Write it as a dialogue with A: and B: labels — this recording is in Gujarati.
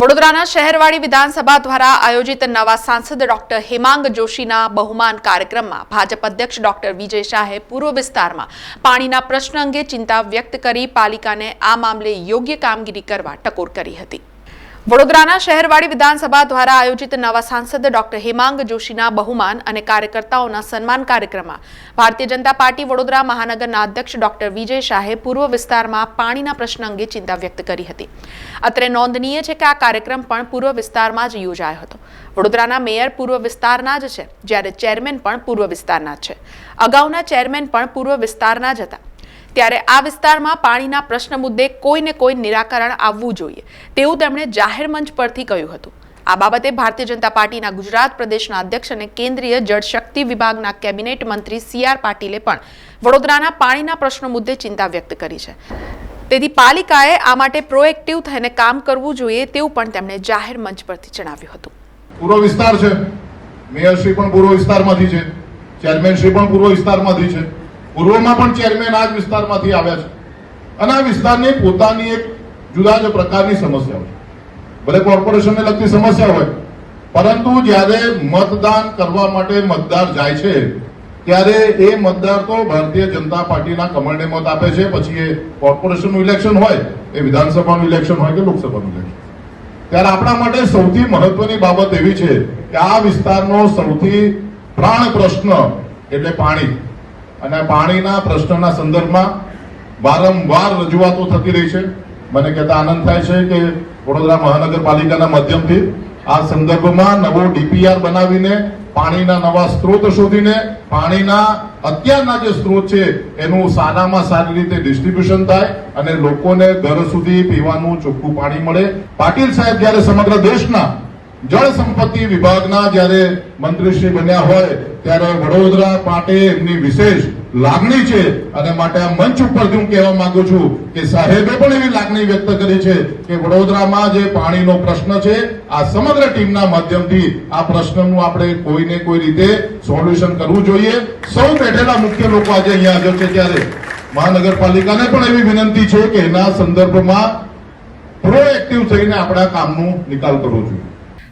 A: વડોદરાના શહેરવાડી વિધાનસભા દ્વારા આયોજિત નવા સાંસદ ડોક્ટર હેમાંગ જોશીના બહુમાન કાર્યક્રમમાં ભાજપ અધ્યક્ષ ડોક્ટર વિજય શાહે પૂર્વ વિસ્તારમાં પાણીના પ્રશ્ન અંગે ચિંતા વ્યક્ત કરી પાલિકાને આ મામલે યોગ્ય કામગીરી કરવા ટકોર કરી હતી. વડોદરાના શહેરવાડી વિધાનસભા દ્વારા આયોજિત નવા સાંસદ ડોક્ટર હેમાંગ જોશીના બહુમાન અને કાર્યકર્તાઓના સન્માન કાર્યક્રમમાં ભારતીય જનતા પાર્ટી વડોદરા મહાનગરના અધ્યક્ષ ડોક્ટર વિજય શાહે પૂર્વ વિસ્તારમાં પાણીના પ્રશ્ન અંગે ચિંતા વ્યક્ત કરી હતી. અત્રે નોંધનીય છે કે આ કાર્યક્રમ પણ પૂર્વ વિસ્તારમાં જ યોજાયો હતો. વડોદરાના મેયર પૂર્વ વિસ્તારના જ છે, જ્યારે ચેરમેન પણ પૂર્વ વિસ્તારના જ છે. અગાઉના ચેરમેન પણ પૂર્વ વિસ્તારના જ હતા. ત્યારે આ વિસ્તારમાં પાણીના પ્રશ્ન મુદ્દે કોઈને કોઈ નિરાકરણ આવવું જોઈએ, તેવું તેમણે જાહેર મંચ પરથી કહ્યું હતું. આ બાબતે ભારતીય જનતા પાર્ટીના ગુજરાત પ્રદેશના અધ્યક્ષ અને કેન્દ્રીય જળશક્તિ વિભાગના કેબિનેટ મંત્રી સી આર પાટીલે પણ વડોદરાના પાણીના પ્રશ્નો મુદ્દે ચિંતા વ્યક્ત કરી છે. તેથી પાલિકાએ આ માટે પ્રોએક્ટિવ થઈને કામ કરવું જોઈએ તેવું પણ તેમણે જાહેર મંચ પરથી જણાવ્યું હતું.
B: પૂર્વ વિસ્તાર છે. મેયરશ્રી પણ પૂર્વ વિસ્તારમાંથી છે. ચેરમેનશ્રી પણ પૂર્વ વિસ્તારમાંથી છે. પૂર્વમાં પણ ચેરમેન આ જ વિસ્તારમાંથી આવ્યા છે. અને આ વિસ્તારની પોતાની એક જુદા જ પ્રકારની સમસ્યા હોય. ભલે કોર્પોરેશનને લગતી સમસ્યા હોય, પરંતુ જ્યારે મતદાન કરવા માટે મતદાર જાય છે, ત્યારે એ મતદાર તો ભારતીય જનતા પાર્ટીના કમળને મત આપે છે, પછી એ કોર્પોરેશનનું ઇલેક્શન હોય, એ વિધાનસભાનું ઇલેક્શન હોય કે લોકસભાનું ઇલેક્શન ત્યારે આપણા માટે સૌથી મહત્વની બાબત એવી છે કે આ વિસ્તારનો સૌથી પ્રાણ પ્રશ્ન એટલે પાણી. અને પાણીના પ્રશ્નના સંદર્ભમાં વારંવાર રજૂઆતો થતી રહી છે. મને કહેતા આનંદ થાય છે કે વડોદરા મહાનગરપાલિકાના માધ્યમથી આ સંદર્ભમાં નવો ડીપીઆર બનાવીને પાણીના નવા સ્ત્રોત શોધીને પાણીના અત્યારના જે સ્ત્રોત છે એનું સારામાં સારી રીતે ડિસ્ટ્રીબ્યુશન થાય અને લોકોને ઘર સુધી પીવાનું ચોખ્ખું પાણી મળે. પાટીલ સાહેબ જ્યારે સમગ્ર દેશના જળ સંપત્તિ વિભાગના જ્યારે મંત્રીશ્રી બન્યા હોય, ત્યારે વડોદરા માટે એમની વિશેષ લાગણી છે. અને માટે આ મંચ ઉપરથી હું કહેવા માંગુ છું કે સાહેબે પણ એવી લાગણી વ્યક્ત કરી છે કે વડોદરામાં જે પાણીનો પ્રશ્ન છે, આ સમગ્ર ટીમના માધ્યમથી આ પ્રશ્નનું આપણે કોઈને કોઈ રીતે સોલ્યુશન કરવું જોઈએ. સૌ બેઠેલા મુખ્ય લોકો આજે અહીંયા હાજર છે ત્યારે. મહાનગરપાલિકાને પણ એવી વિનંતી છે કે એના સંદર્ભમાં પ્રોએક્ટિવ થઈને આપણા કામનું નિકાલ કરવો જોઈએ.